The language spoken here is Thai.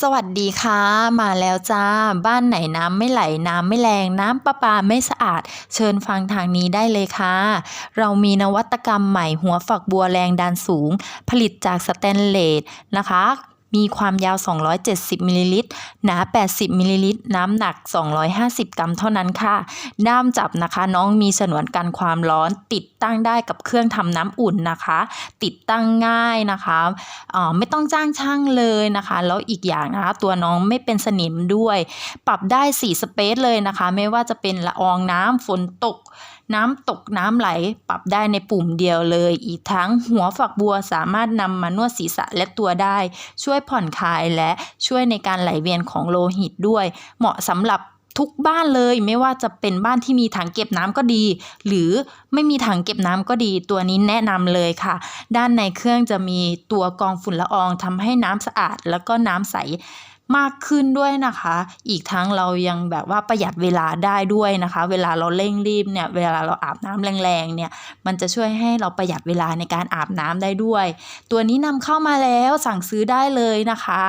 สวัสดีค่ะ มาแล้วจ้า บ้านไหนน้ำไม่ไหลน้ำไม่แรงน้ำประปาไม่สะอาด เชิญฟังทางนี้ได้เลยค่ะ เรามีนวัตกรรมใหม่หัวฝักบัวแรงดันสูง ผลิตจากสแตนเลสนะคะ มีความยาว 270มิลลิลิตร หนา 80มิลลิลิตร น้ำหนัก 250 กรัมเท่านั้นค่ะ ด้ามจับนะคะ น้องมีฉนวนกันความร้อน ติดตั้งได้กับเครื่องทำน้ำอุ่นนะคะ ติดตั้งง่ายนะคะอ่อไม่ต้องจ้างช่างเลยนะคะ แล้วอีกอย่างนะคะ ตัวน้องไม่เป็นสนิมด้วย ปรับได้ 4 สเปซเลยนะคะ ไม่ว่าจะเป็นละอองน้ำฝนตก น้ำตกน้ำไหลปรับได้ในปุ่มเดียวเลย อีกทั้งหัวฝักบัวสามารถนำมานวดศีรษะและตัวได้ ช่วยผ่อนคลายและช่วยในการไหลเวียนของโลหิตด้วย เหมาะสำหรับ ทุกบ้านเลยไม่ว่าจะเป็นบ้านที่มีถังเก็บน้ำก็ดี หรือไม่มีถังเก็บน้ำก็ดี ตัวนี้แนะนำเลยค่ะ ด้านในเครื่องจะมีตัวกองฝุ่นละอองทำให้น้ำสะอาด แล้วก็น้ำใสมากขึ้นด้วยนะคะ อีกทั้งเรายังแบบว่าประหยัดเวลาได้ด้วยนะคะ เวลาเราเร่งรีบเนี่ย เวลาเราอาบน้ำแรงๆเนี่ย มันจะช่วยให้เราประหยัดเวลาในการอาบน้ำได้ด้วย ตัวนี้นำเข้ามาแล้วสั่งซื้อได้เลยนะคะ